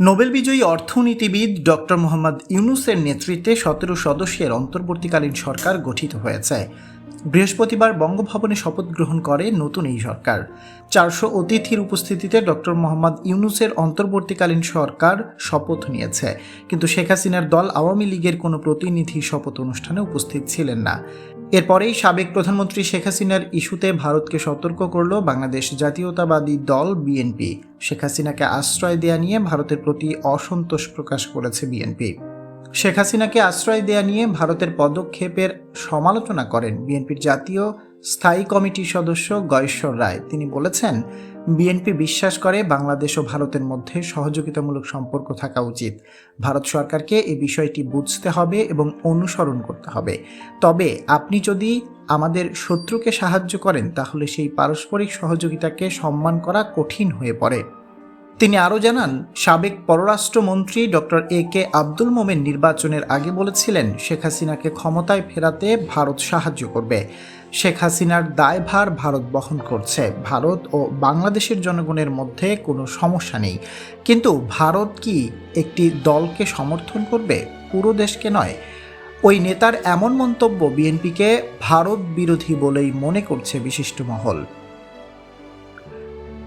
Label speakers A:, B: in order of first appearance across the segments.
A: Nobel বিজয়ী অর্থনীতিবিদ doctor Mohammad ইউনুসের নেতৃত্বে সতেরো সদস্যের অন্তর্বর্তীকালীন সরকার গঠিত হয়েছে। বৃহস্পতিবার বঙ্গভবনে শপথ গ্রহণ করে নতুন এই সরকার। চারশো অতিথির উপস্থিতিতে ডক্টর মোহাম্মদ ইউনুসের অন্তর্বর্তীকালীন সরকার শপথ নিয়েছে। কিন্তু শেখ হাসিনার দল আওয়ামী লীগের কোনো প্রতিনিধি শপথ অনুষ্ঠানে উপস্থিত ছিলেন না। এরপরেই সাবেক প্রধানমন্ত্রী শেখ হাসিনার ইস্যুতে ভারতকে সতর্ক করল বাংলাদেশ জাতীয়তাবাদী দল বিএনপি। শেখ হাসিনাকে আশ্রয় দেয়া নিয়ে ভারতের প্রতি অসন্তোষ প্রকাশ করেছে বিএনপি। শেখ হাসিনাকে আশ্রয় দেয়া নিয়ে ভারতের পদক্ষেপের সমালোচনা করেন বিএনপির জাতীয় স্থায়ী কমিটির সদস্য গয়েশ্বর রায়। তিনি বলেছেন, বিএনপি বিশ্বাস করে বাংলাদেশ ও ভারতের মধ্যে সহযোগিতামূলক সম্পর্ক থাকা উচিত। ভারত সরকারকে এ বিষয়টি বুঝতে হবে এবং অনুসরণ করতে হবে। তবে আপনি যদি আমাদের শত্রুকে সাহায্য করেন, তাহলে সেই পারস্পরিক সহযোগিতাকে সম্মান করা কঠিন হয়ে পড়ে। তিনি আরও জানান, সাবেক পররাষ্ট্রমন্ত্রী ডক্টর এ কে আব্দুল মোমেন নির্বাচনের আগে বলেছিলেন, শেখ হাসিনাকে ক্ষমতায় ফেরাতে ভারত সাহায্য করবে। শেখ হাসিনার দায়ভার ভারত বহন করছে। ভারত ও বাংলাদেশের জনগণের মধ্যে কোনো সমস্যা নেই। কিন্তু ভারত কি একটি দলকে সমর্থন করবে? পুরো দেশকে নয়। ওই নেতার এমন মন্তব্য বিএনপিকে ভারত বিরোধী বলেই মনে করছে বিশিষ্ট মহল।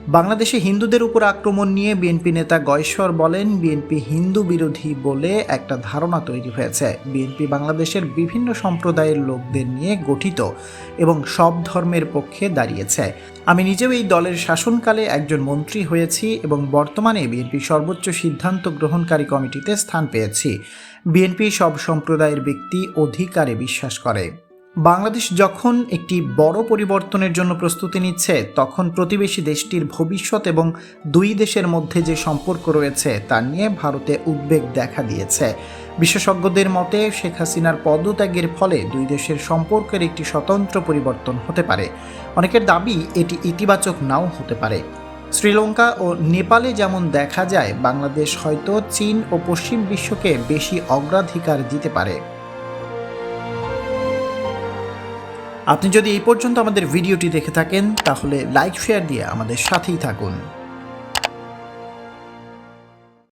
A: বাংলাদেশে হিন্দুদের উপর আক্রমণ নিয়ে বিএনপি নেতা গয়েশ্বর বলেন, বিএনপি হিন্দু বিরোধী বলে একটা ধারণা তৈরি হয়েছে। বিএনপি বাংলাদেশের বিভিন্ন সম্প্রদায়ের লোকদের নিয়ে গঠিত এবং সব ধর্মের পক্ষে দাঁড়িয়েছে। আমি নিজেও এই দলের শাসনকালে একজন মন্ত্রী হয়েছি এবং বর্তমানে বিএনপি সর্বোচ্চ সিদ্ধান্ত গ্রহণকারী কমিটিতে স্থান পেয়েছি। বিএনপি সব সম্প্রদায়ের ব্যক্তি অধিকারে বিশ্বাস করে। বাংলাদেশ যখন একটি বড় পরিবর্তনের জন্য প্রস্তুতি নিচ্ছে, তখন প্রতিবেশী দেশটির ভবিষ্যৎ এবং দুই দেশের মধ্যে যে সম্পর্ক রয়েছে, তা নিয়ে ভারতে উদ্বেগ দেখা দিয়েছে। বিশেষজ্ঞদের মতে, শেখ হাসিনার পদত্যাগের ফলে দুই দেশের সম্পর্কের একটি স্বতন্ত্র পরিবর্তন হতে পারে। অনেকের দাবি, এটি ইতিবাচক নাও হতে পারে। শ্রীলঙ্কা ও নেপালে যেমন দেখা যায়, বাংলাদেশ হয়তো চীন ও পশ্চিম বিশ্বকে বেশি অগ্রাধিকার দিতে পারে। আপনি যদি এই পর্যন্ত আমাদের ভিডিওটি দেখে থাকেন, তাহলে লাইক শেয়ার দিয়ে আমাদের সাথেই থাকুন।